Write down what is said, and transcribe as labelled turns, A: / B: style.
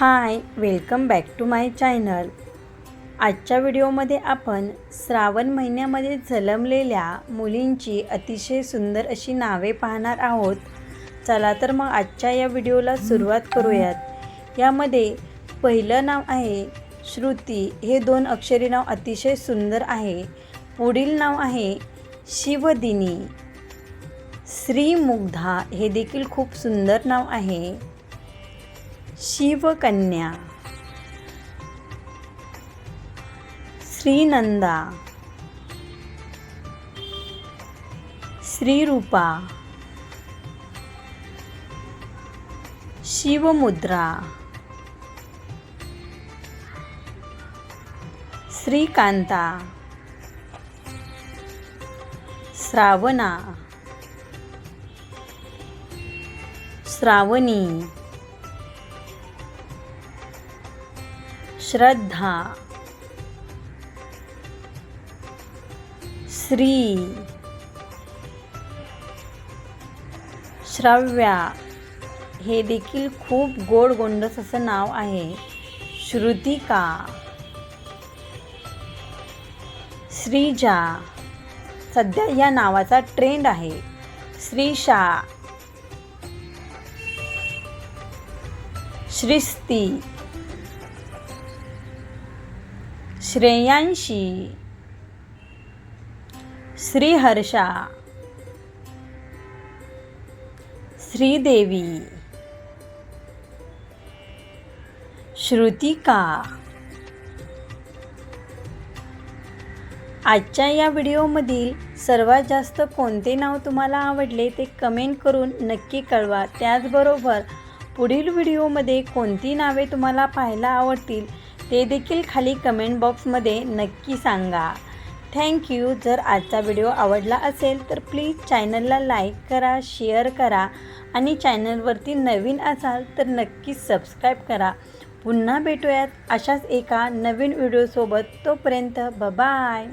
A: Hi welcome back to my channel. आजच्या व्हिडिओमध्ये आपण श्रावण महिन्यामध्ये जलमलेल्या मुलींची अतिशय सुंदर अशी नावे पाहणार आहोत. चला तर मग आजच्या या व्हिडिओला सुरुवात करूयात. यामध्ये पहिलं नाव आहे श्रुती. हे दोन अक्षरी नाव अतिशय सुंदर आहे. पुढील नाव आहे शिवदिनी. श्रीमुग्धा हे देखील खूप सुंदर नाव आहे. शिवकन्या। श्रीनंदा। श्रीरूपा। शिवमुद्रा। श्रीकांता। श्रावणा। श्रावणी। श्रद्धा श्री श्राव्या हे देखील खूप गोड गोंडस असं नाव आहे. श्रुतिका श्रीजा सध्या या नावाचा ट्रेंड आहे. श्रीशा श्रिस्ती श्रेयांशी. श्रीहर्षा. श्रीदेवी. श्रुतिका. आजच्या या व्हिडिओमधील सर्वात जास्त कोणते नाव तुम्हाला आवडले ते कमेंट करून नक्की कळवा. त्याचबरोबर पुढील व्हिडिओमध्ये कोणती नावे तुम्हाला पाहायला आवडतील ते देखील खाली कमेंट बॉक्समध्ये नक्की सांगा. थँक्यू जर आजचा व्हिडिओ आवडला असेल तर प्लीज चॅनलला लाईक करा शेअर करा आणि चॅनलवरती नवीन असाल तर नक्कीच सबस्क्राईब करा. पुन्हा भेटूयात अशाच एका नवीन व्हिडिओसोबत तोपर्यंत बाय